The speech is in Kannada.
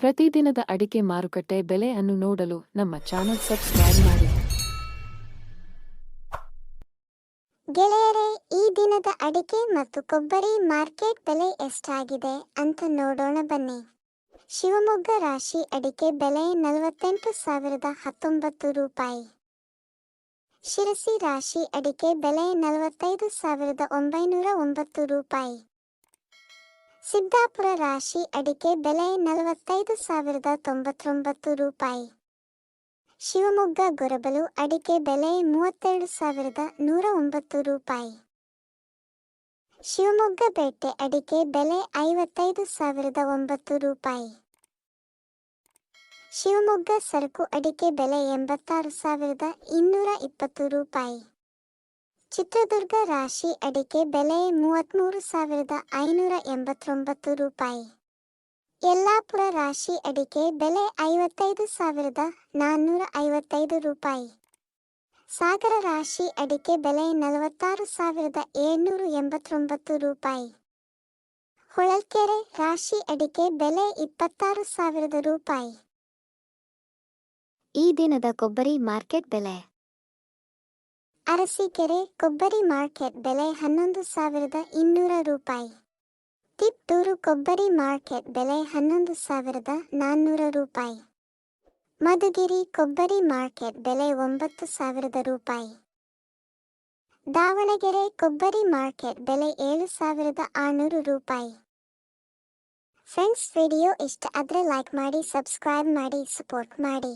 ಪ್ರತಿದಿನದ ಅಡಿಕೆ ಮಾರುಕಟ್ಟೆ ಬೆಲೆ ಅನ್ನು ನೋಡಲು ನಮ್ಮ ಚಾನೆಲ್ ಸಬ್ಸ್ಕ್ರೈಬ್ ಮಾಡಿ. ಗೆಳೆಯರೇ, ಈ ದಿನದ ಅಡಿಕೆ ಮತ್ತು ಕೊಬ್ಬರಿ ಮಾರ್ಕೆಟ್ ಬೆಲೆ ಎಷ್ಟಾಗಿದೆ ಅಂತ ನೋಡೋಣ ಬನ್ನಿ. ಶಿವಮೊಗ್ಗ ರಾಶಿ ಅಡಿಕೆ ಬೆಲೆ ನಲವತ್ತೆಂಟು ಸಾವಿರದ ಹತ್ತೊಂಬತ್ತು ರೂಪಾಯಿ. ಶಿರಸಿ ರಾಶಿ ಅಡಿಕೆ ಬೆಲೆ ನಲವತ್ತೈದು ಸಾವಿರದ ಒಂಬೈನೂರ ಒಂಬತ್ತು ರೂಪಾಯಿ. ಸಿದ್ದಾಪುರ ರಾಶಿ ಅಡಿಕೆ ಬೆಲೆ ನಲವತ್ತೈದು ಸಾವಿರದ ತೊಂಬತ್ತೊಂಬತ್ತು ರೂಪಾಯಿ. ಶಿವಮೊಗ್ಗ ಗೊರಬಲು ಅಡಿಕೆ ಬೆಲೆ ಮೂವತ್ತೆರಡು ಸಾವಿರದ ನೂರ ಒಂಬತ್ತು ರೂಪಾಯಿ. ಶಿವಮೊಗ್ಗ ಬೇಟೆ ಅಡಿಕೆ ಬೆಲೆ ಐವತ್ತೈದು ಸಾವಿರದ ಒಂಬತ್ತು ರೂಪಾಯಿ. ಶಿವಮೊಗ್ಗ ಸರಕು ಅಡಿಕೆ ಬೆಲೆ ಎಂಬತ್ತಾರು ಸಾವಿರದ ಇನ್ನೂರ ಇಪ್ಪತ್ತು ರೂಪಾಯಿ. ಚಿತ್ರದುರ್ಗ ರಾಶಿ ಅಡಿಕೆ ಬೆಲೆ ಮೂವತ್ತ್ಮೂರು ಸಾವಿರದ ಐನೂರ ಎಂಬತ್ತೊಂಬತ್ತು ರೂಪಾಯಿ. ಯಲ್ಲಾಪುರ ರಾಶಿ ಅಡಿಕೆ ಬೆಲೆ ಐವತ್ತೈದು ಸಾವಿರದ ನಾನ್ನೂರ ಐವತ್ತೈದು ರೂಪಾಯಿ. ಸಾಗರ ರಾಶಿ ಅಡಿಕೆ ಬೆಲೆ ನಲವತ್ತಾರು ಸಾವಿರದ ಏಳ್ನೂರ ಎಂಬತ್ತೊಂಬತ್ತು ರೂಪಾಯಿ. ಹೊಳಲ್ಕೆರೆ ರಾಶಿ ಅಡಿಕೆ ಬೆಲೆ ಇಪ್ಪತ್ತಾರು ಸಾವಿರದ ರೂಪಾಯಿ. ಈ ದಿನದ ಕೊಬ್ಬರಿ ಮಾರ್ಕೆಟ್ ಬೆಲೆ ಅರಸೀಕೆರೆ ಕೊಬ್ಬರಿ ಮಾರ್ಕೆಟ್ ಬೆಲೆ ಹನ್ನೊಂದು ಸಾವಿರದ ಇನ್ನೂರ ರೂಪಾಯಿ. ತಿಪ್ಟೂರು ಕೊಬ್ಬರಿ ಮಾರ್ಕೆಟ್ ಬೆಲೆ ಹನ್ನೊಂದು ಸಾವಿರದ ನಾನ್ನೂರ ರೂಪಾಯಿ. ಮಧುಗಿರಿ ಕೊಬ್ಬರಿ ಮಾರ್ಕೆಟ್ ಬೆಲೆ ಒಂಬತ್ತು ಸಾವಿರದ ರೂಪಾಯಿ. ದಾವಣಗೆರೆ ಕೊಬ್ಬರಿ ಮಾರ್ಕೆಟ್ ಬೆಲೆ ಏಳು ಸಾವಿರದ ಆರುನೂರು ರೂಪಾಯಿ. ಫ್ರೆಂಡ್ಸ್, ವಿಡಿಯೋ ಇಷ್ಟ ಆದರೆ ಲೈಕ್ ಮಾಡಿ ಸಬ್ಸ್ಕ್ರೈಬ್ ಮಾಡಿ ಸಪೋರ್ಟ್ ಮಾಡಿ.